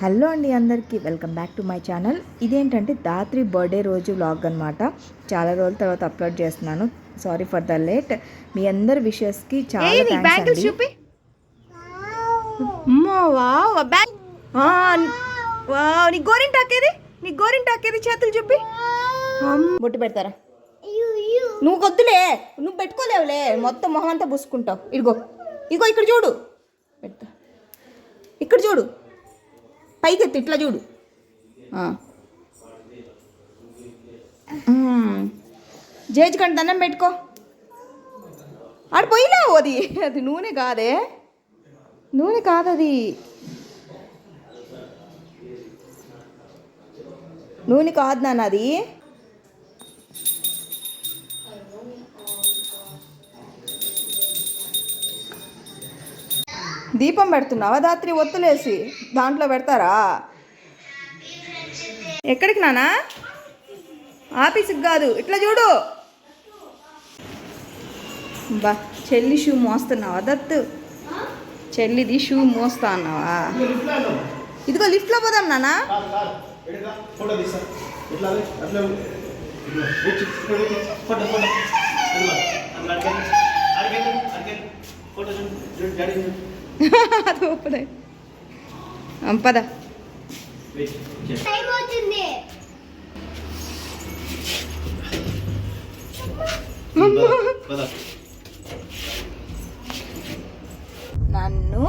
Hello అండి అందరికీ welcome back to my channel. ఇదేంటంటే దాత్రి బర్త్డే రోజు వ్లాగ్ అనమాట చాలా రోజుల తర్వాత అప్లోడ్ చేస్తున్నాను. Sorry for the late. మీ అందరి విషెస్కి చాలా చూపి. నీ గోరింటాకేది నీ గోరింటాకేది చేతులు చూపి. బొట్టు పెడతారా? నువ్వు వద్దులే నువ్వు పెట్టుకోలేవులే. మొత్తం మొహం అంతా పూసుకుంటావు. ఇదిగో ఇదిగో ఇక్కడ చూడు. పెడతా. ఇక్కడ చూడు. పైకెత్తి ఇట్లా చూడు. ఆ. దండం పెట్టుకో. ఆడ పోయినావు అది అది నూనె కాదే. నూనె కాదు అది నూనె కాదు నాన్న అది. దీపం పెడుతున్నావా రాత్రి ఒత్తులేసి దాంట్లో పెడతారా? ఎక్కడికి నానా ఆఫీస్కి కాదు ఇట్లా చూడు. బా చెల్లి షూ మోస్తున్నావా? దత్తు. చెల్లిది షూ మోస్తా అన్నావా ఇదిగో లిఫ్ట్లో పోదాం నానా ఫోటో అదే, పద. నన్ను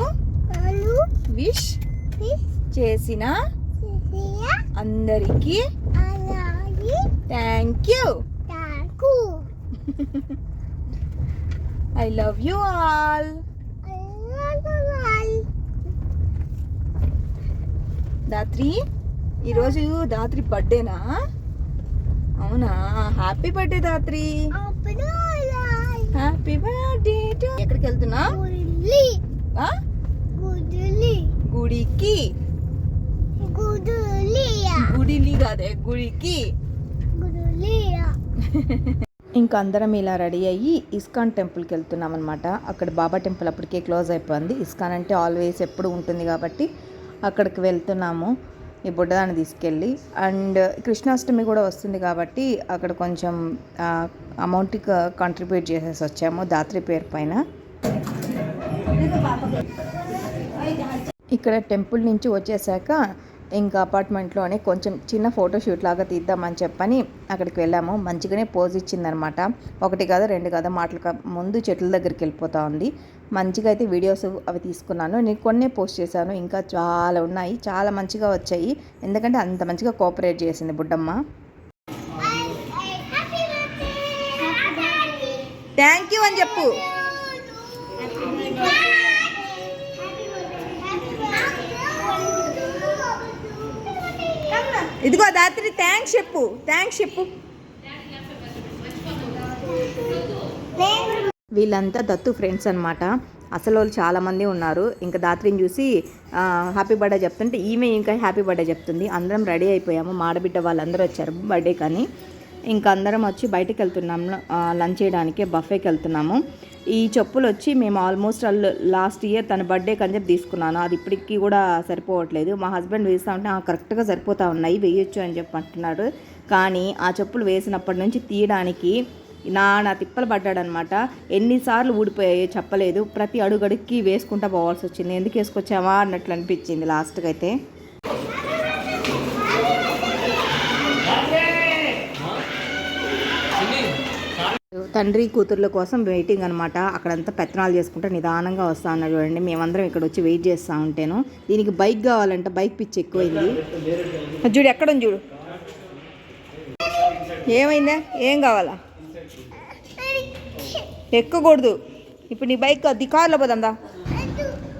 విష్ చేసిన అందరికీ అలాగే thank you I love you all Dhatri? ఈరోజు దాత్రి బర్త్డేనా? అవునా? Happy birthday Dhatri. Happy birthday ఎక్కడికి వెళ్తున్నా గుడికి. గుడిలి కాదే గుడికి. గుడ్లియా. ఇంకా అందరం ఇలా రెడీ అయ్యి ఇస్కాన్ టెంపుల్కి వెళ్తున్నాం అనమాట అక్కడ బాబా టెంపుల్ అప్పటికే క్లోజ్ అయిపోయింది. ఇస్కాన్ అంటే ఆల్వేస్ ఎప్పుడు ఉంటుంది కాబట్టి అక్కడికి వెళ్తున్నాము. ఈ బుడ్డదాన్ని తీసుకెళ్ళి అండ్ కృష్ణాష్టమి కూడా వస్తుంది కాబట్టి అక్కడ కొంచెం అమౌంట్ కాంట్రిబ్యూట్ చేసేసి వచ్చాము దాత్రి పేరు పైన. ఇక్కడ టెంపుల్ నుంచి వచ్చేసాక ఇంకా అపార్ట్మెంట్లోనే కొంచెం చిన్న ఫోటో షూట్ లాగా తీద్దామని చెప్పని అక్కడికి వెళ్ళాము. మంచిగానే పోజ్ ఇచ్చిందనమాట. ఒకటి కాదు రెండు కాదు మాటలు కా- ముందు చెట్ల దగ్గరికి వెళ్ళిపోతా ఉంది. మంచిగా అయితే వీడియోస్ అవి తీసుకున్నాను. నేను కొన్నే పోస్ట్ చేశాను. ఇంకా చాలా ఉన్నాయి. చాలా మంచిగా వచ్చాయి. ఎందుకంటే అంత మంచిగా కోఆపరేట్ చేసింది బుడ్డమ్మ. థ్యాంక్ యూ అని చెప్పు. ఇదిగో దాత్రి థ్యాంక్స్ చెప్పు థ్యాంక్స్ చెప్పు. వీళ్ళంతా దత్తు ఫ్రెండ్స్ అనమాట అసలు వాళ్ళు చాలామంది ఉన్నారు. ఇంకా దాత్రిని చూసి హ్యాపీ బర్త్డే చెప్తుంటే ఈమె ఇంకా హ్యాపీ బర్త్డే చెప్తుంది. అందరం రెడీ అయిపోయాము. మాడబిడ్డ వాళ్ళందరూ వచ్చారు బర్త్డే కానీ. ఇంకా అందరం వచ్చి బయటకు వెళ్తున్నాము లంచ్ చేయడానికి బఫేకి వెళ్తున్నాము ఈ చెప్పులు వచ్చి మేము ఆల్మోస్ట్ లాస్ట్ ఇయర్ తన బర్త్డేకి అని చెప్పి తీసుకున్నాను. అది ఇప్పటికీ కూడా సరిపోవట్లేదు. మా హస్బెండ్ వేస్తా ఉంటే "ఆ, కరెక్ట్గా సరిపోతా ఉన్నాయి వేయొచ్చు అని చెప్పి అంటున్నాడు కానీ ఆ చెప్పులు వేసినప్పటి నుంచి తీయడానికి నా నా తిప్పలు పడ్డాడనమాట. ఎన్నిసార్లు ఊడిపోయాయో చెప్పలేదు. ప్రతి అడుగడుక్కి వేసుకుంటా పోవాల్సి వచ్చింది ఎందుకు వేసుకొచ్చామా అన్నట్లు అనిపించింది లాస్ట్కి అయితే తండ్రి కూతుర్ల కోసం వెయిటింగ్ అనమాట అక్కడంతా పెత్తనాలు చేసుకుంటే నిదానంగా వస్తా అన్నారు చూడండి. మేమందరం ఇక్కడ వచ్చి వెయిట్ చేస్తూ ఉంటేను. దీనికి బైక్ కావాలంటే. బైక్ పిచ్చి ఎక్కువైంది. చూడు ఎక్కడ ఉంది చూడు. ఏమైందా? ఏం కావాలా? ఎక్కకూడదు. ఇప్పుడు నీ బైక్ అది కార్లో పోదాందా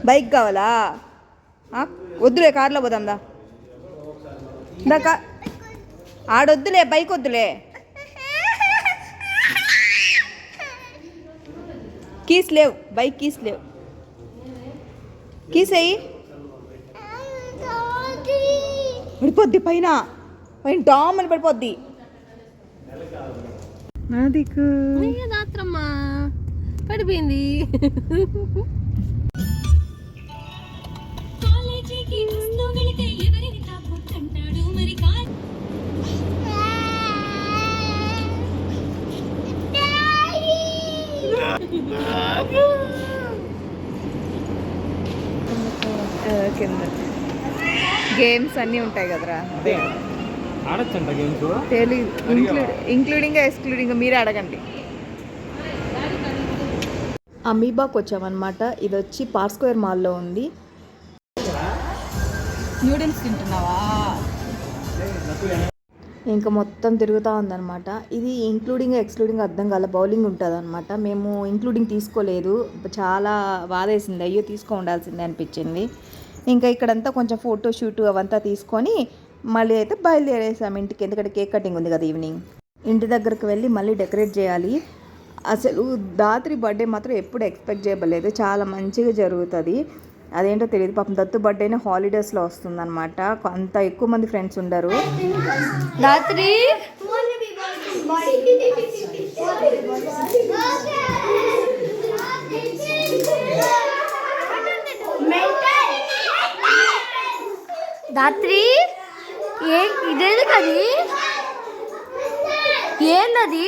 బైక్ కావాలా? వద్దులే కార్లో పోదాందా ఇందాక ఆడొద్దులే బైక్ వద్దులే. కీస్ లేవు. బైక్ కీస్ లేవు. కీస్ అయ్యి పడిపోద్ది పైన. పైన డామ్ అని పడిపోద్ది. నాదికు. రాత్రమ్మా పడిపోయింది. కాలేజీకి ముందు వెళితే కింద గేమ్స్ అన్నీ ఉంటాయి కదరా. ఇంక్లూడ్ ఇంక్లూడింగ్ ఎక్స్క్లూడింగ్ మీరే అడగండి. అమీబాకి వచ్చామన్నమాట. ఇది వచ్చి పార్ స్క్వేర్ మాల్లో ఉంది. నూడిల్స్ తింటున్నావా? ఇంకా మొత్తం తిరుగుతూ ఉందన్నమాట. ఇది ఇంక్లూడింగ్ ఎక్స్క్లూడింగ్ అర్థం కాల బౌలింగ్ ఉంటుంది అనమాట మేము ఇంక్లూడింగ్ తీసుకోలేదు. చాలా బాధేసింది అయ్యో తీసుకో ఉండాల్సిందే అనిపించింది. ఇంకా ఇక్కడంతా కొంచెం ఫోటో షూట్ అవంతా తీసుకొని మళ్ళీ అయితే బయలుదేరేసాం. ఇంటికి ఎందుకంటే కేక్ కటింగ్ ఉంది కదా ఈవినింగ్ ఇంటి దగ్గరకు వెళ్ళి మళ్ళీ డెకరేట్ చేయాలి. అసలు దాత్రి బర్త్డే మాత్రం ఎప్పుడు ఎక్స్పెక్ట్ చేయబలేదు చాలా మంచిగా జరుగుతుంది. అదేంటో తెలియదు పాపం దత్తు బర్త్డేనే హాలిడేస్లో వస్తుందన్నమాట. అంత ఎక్కువ మంది ఫ్రెండ్స్ ఉండరు. రాత్రి? రాత్రి? ఏ ఇదేది కది ఏందది?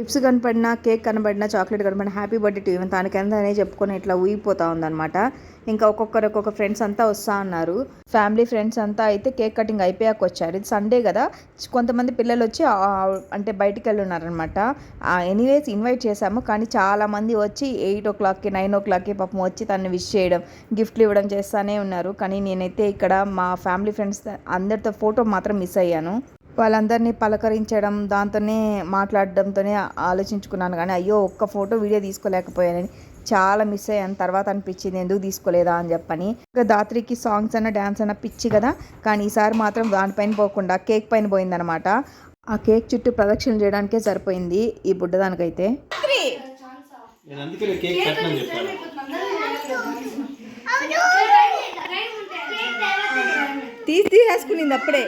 చిప్స్ కనపడినా కేక్ కనబడినా చాక్లెట్ కనబడినా హ్యాపీ బర్త్డే టు ఈవెన్ తనకెందనే చెప్పుకొని ఇట్లా ఊగిపోతా ఉందన్నమాట. ఇంకా ఒక్కొక్కరు ఒక్కొక్క ఫ్రెండ్స్ అంతా వస్తా ఉన్నారు ఫ్యామిలీ ఫ్రెండ్స్ అంతా అయితే కేక్ కటింగ్ అయిపోయాక వచ్చారు. ఇది సండే కదా. కొంతమంది పిల్లలు వచ్చి అంటే బయటికి వెళ్ళి ఉన్నారనమాట ఎనీవేస్ ఇన్వైట్ చేశాము. కానీ చాలామంది వచ్చి ఎయిట్ ఓ క్లాక్కి నైన్ ఓ క్లాక్కి పాపం వచ్చి తను విష్ చేయడం గిఫ్ట్లు ఇవ్వడం చేస్తానే ఉన్నారు. కానీ నేనైతే ఇక్కడ మా ఫ్యామిలీ ఫ్రెండ్స్ అందరితో ఫోటో మాత్రం మిస్ అయ్యాను. వాళ్ళందరినీ పలకరించడం దాంతోనే మాట్లాడడంతోనే ఆలోచించుకున్నాను. కానీ అయ్యో ఒక్క ఫోటో వీడియో తీసుకోలేకపోయానని చాలా మిస్ అయ్యాను. తర్వాత అనిపించింది ఎందుకు తీసుకోలేదా? అని చెప్పని. ఇంకా దాత్రికి సాంగ్స్ అన్న డ్యాన్స్ అన్న పిచ్చి కదా. కానీ ఈసారి మాత్రం దానిపైన పోకుండా కేక్ పైన పోయిందనమాట ఆ కేక్ చుట్టూ ప్రదక్షిణ చేయడానికే సరిపోయింది ఈ బుడ్డదానికైతే నేను అందుకే కేక్ కట్టనని చెప్పాను తీసి తీసేసుకునింది అప్పుడే.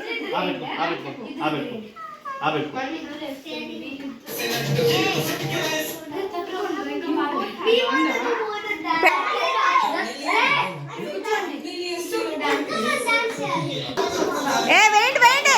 ఏ వేయండి వేయండి.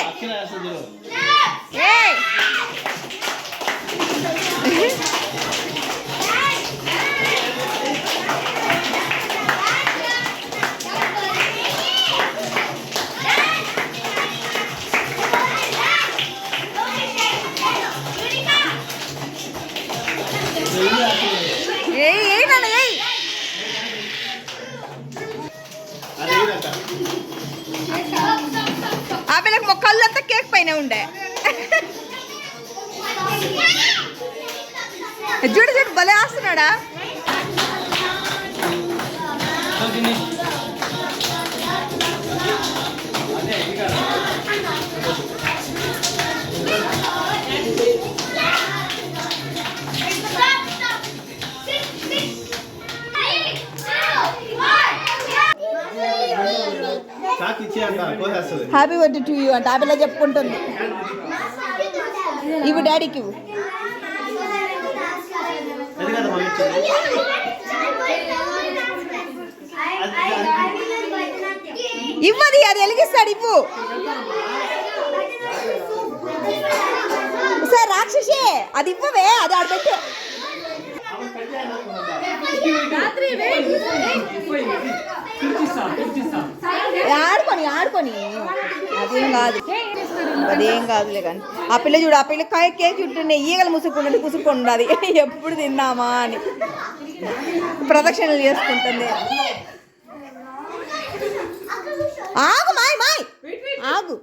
చూడు భలే వేస్తున్నాడా హ్యాపీ బర్త్డే టు యూ అంటే ఆ పిల్ల చెప్పుకుంటుంది. ఇవి డాడీకి ఇవ్వు. కదా మమ్మీ ఇచ్చింది ఇవ్వది అది వెలిగిస్తాడు ఇవ్వు. సార్ రాక్షసే అది ఇవ్వవే అది ఆడ పెట్టు. ఆడుకొని ఆడుకొని. అదేం కాదు. అదేం కాదులే కానీ. ఆ పిల్ల చూడు ఆ పిల్ల కాయ కేక్ చుట్టూ ఈగలు ముసుకుంటుంది కుసుకుంటుంది అది ఎప్పుడు తిన్నామా అని. ప్రదక్షిణలు చేసుకుంటుంది. ఆగు మాయ్ మాయ్. ఆగు.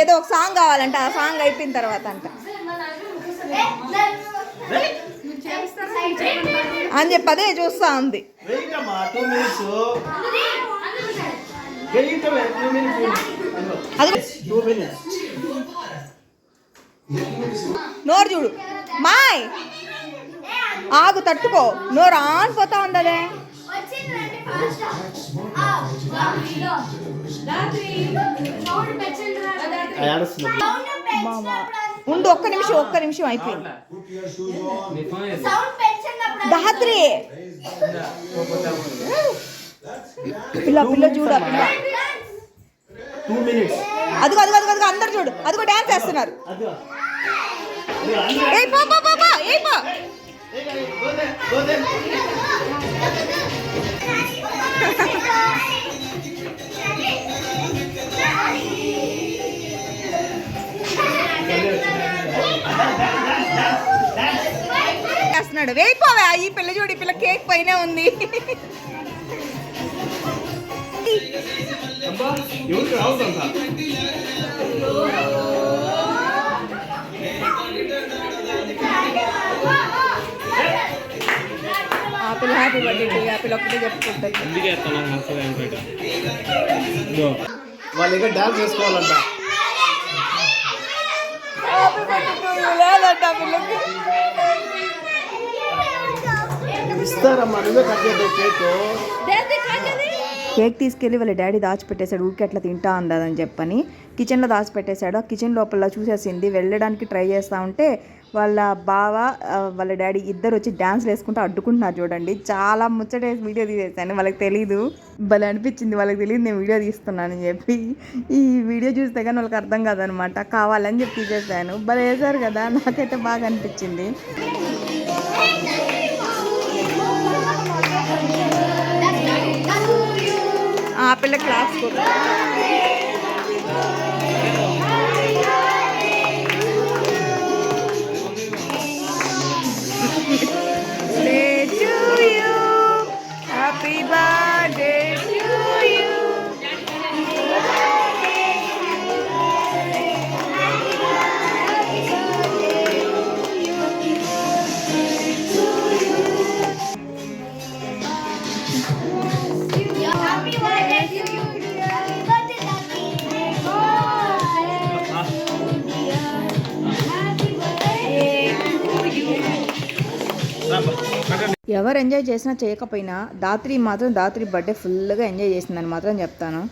ఏదో ఒక సాంగ్ కావాలంట ఆ సాంగ్ అయిపోయిన తర్వాత అంట. అని చెప్పి అదే చూస్తా ఉంది నోరు చూడు. మాయ్! ఆగు తట్టుకో. నోరు ఆన్ పోతా ఉందదే. ఆడుస్తుంది మామ ఉండు ఒక్క నిమిషం ఒక్క నిమిషం అయిపోయింది. దాత్రి పిల్ల పిల్ల చూడు పిల్ల. అదిగో అదిగో అదిగో అదిగో అందరు చూడు. అదిగో డాన్స్ అందరూ- ఏయ్ పో పో పో పో ఏయ్ పో. చేస్తున్నాడు. వేయిపోవా ఈ పిల్ల చూడు పిల్ల కేక్ పైనే ఉంది. అబ్బా ఎవరికి రావుతుందా ఆ పిల్ల హ్యాపీ బర్త్డే ఆ పిల్ల ఒకటే చెప్పుకుంటుంది. వాళ్ళు ఇంకా డాన్స్ చేసుకోవాలంట లేదంట ఆ పిల్లకి. ఇస్తారమ్మా నువ్వే కట్ చేద్దాం కేక్. కేక్ తీసుకెళ్ళి వాళ్ళ డాడీ దాచిపెట్టేశాడు ఊరికి అట్లా తింటా అందని చెప్పని. కిచెన్లో దాచిపెట్టేశాడు ఆ కిచెన్ లోపల చూసేసింది వెళ్ళడానికి ట్రై చేస్తూ ఉంటే వాళ్ళ బావ వాళ్ళ డాడీ ఇద్దరు వచ్చి డ్యాన్స్లు వేసుకుంటూ అడ్డుకుంటున్నారు చూడండి. చాలా ముచ్చట వీడియో తీసేసాను వాళ్ళకి తెలీదు. భలే అనిపించింది. వాళ్ళకి తెలియదు నేను వీడియో తీస్తున్నానని చెప్పి. ఈ వీడియో చూస్తే కానీ వాళ్ళకి అర్థం కాదనమాట. కావాలని చెప్పి తీసేసాను భలే వేశారు కదా. నాకైతే బాగా అనిపించింది. ఆ పిల్ల క్లాస్ కూడా ఎవరు ఎంజాయ్ చేసినా చేయకపోయినా దాత్రి మాత్రం దాత్రి బర్త్డే ఫుల్గా ఎంజాయ్ చేసిందని మాత్రం చెప్తాను.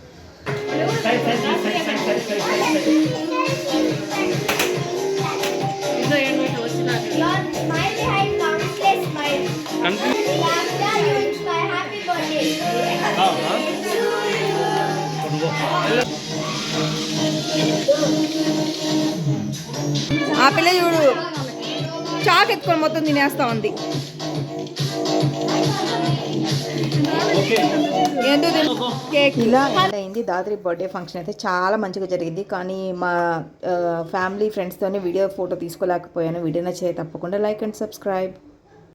ఆ పిల్ల చూడు చాక్ ఎత్తుకొని మొత్తం తినేస్తా ఉంది. ఇలా అయింది. దాత్రి బర్త్డే ఫంక్షన్ అయితే చాలా మంచిగా జరిగింది. కానీ మా ఫ్యామిలీ ఫ్రెండ్స్తోనే వీడియో ఫోటో తీసుకోలేకపోయాను. వీడియో నచ్చితే తప్పకుండా లైక్ అండ్ సబ్స్క్రైబ్.